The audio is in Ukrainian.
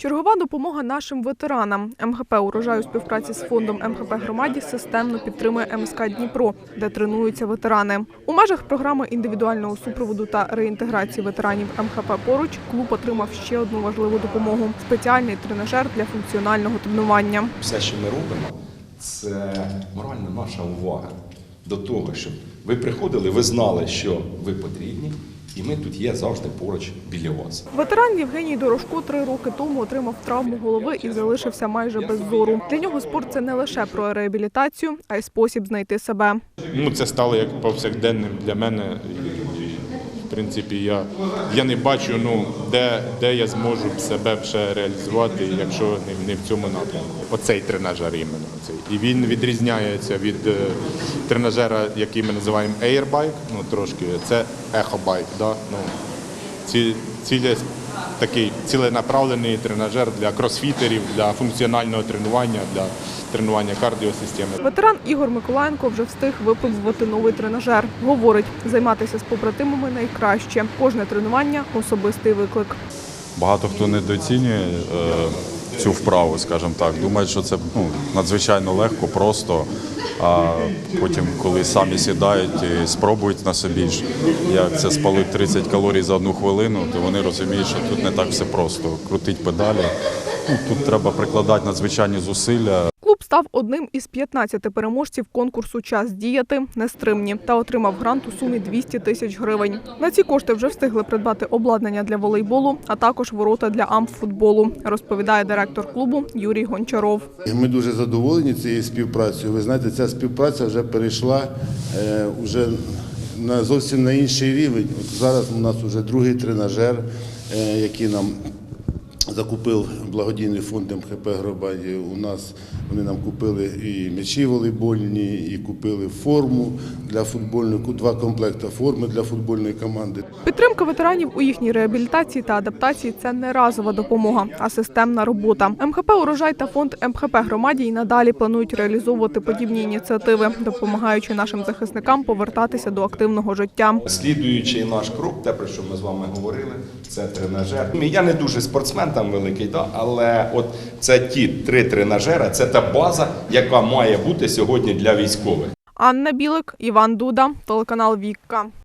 Чергова допомога нашим ветеранам. МГП «Урожай» у співпраці з фондом МГП громаді системно підтримує МСК Дніпро, де тренуються ветерани. У межах програми індивідуального супроводу та реінтеграції ветеранів МХП поруч клуб отримав ще одну важливу допомогу спеціальний тренажер для функціонального тренування. Все, що ми робимо, це моральна наша увага до того, щоб ви приходили, ви знали, що ви потрібні, і ми тут є завжди поруч біля вас. Ветеран Євгеній Дорошко три роки тому отримав травму голови і залишився майже без зору. Для нього спорт це не лише про реабілітацію, а й спосіб знайти себе. Ну, це стало як повсякденним для мене. Принципі, я, я не бачу, ну, де, де я зможу себе ще реалізувати, якщо не, не в цьому напрямку. Оцей тренажер іменно. Оцей. І він відрізняється від е, тренажера, який ми називаємо Airbike, ну трошки, це Ехобайк. Да? Ну, ці, ціле, такий ціленаправлений тренажер для кросфітерів, для функціонального тренування, для тренування кардіосистеми. Ветеран Ігор Миколаєнко вже встиг випробувати новий тренажер. Говорить, займатися з побратимами найкраще. Кожне тренування особистий виклик. Багато хто недооцінює е, цю вправу, скажімо так. Думають, що це ну, надзвичайно легко, просто. А потім, коли самі сідають і спробують на собі, як це спалити 30 калорій за одну хвилину, то вони розуміють, що тут не так все просто. Крутить педалі. Ну, тут треба прикладати надзвичайні зусилля. Став одним із 15 переможців конкурсу Час діяти нестримні та отримав грант у сумі 200 тисяч гривень. На ці кошти вже встигли придбати обладнання для волейболу, а також ворота для амфутболу, розповідає директор клубу Юрій Гончаров. Ми дуже задоволені цією співпрацею. Ви знаєте, ця співпраця вже перейшла е, вже на зовсім на інший рівень. От зараз у нас вже другий тренажер, е, який нам закупив благодійний фонд МХП Гробаді. У нас вони нам купили і м'ячі волейбольні, і купили форму для футбольної, два комплекти форми для футбольної команди. Підтримка ветеранів у їхній реабілітації та адаптації це не разова допомога, а системна робота. МХП Урожай та фонд МХП громаді і надалі планують реалізовувати подібні ініціативи, допомагаючи нашим захисникам повертатися до активного життя. Слідуючий наш крок, те, про що ми з вами говорили, це тренажер. Я не дуже спортсмен там великий, да, але от це ті три тренажери, це та база, яка має бути сьогодні для військових. Анна Білик, Іван Дуда, телеканал Вікка.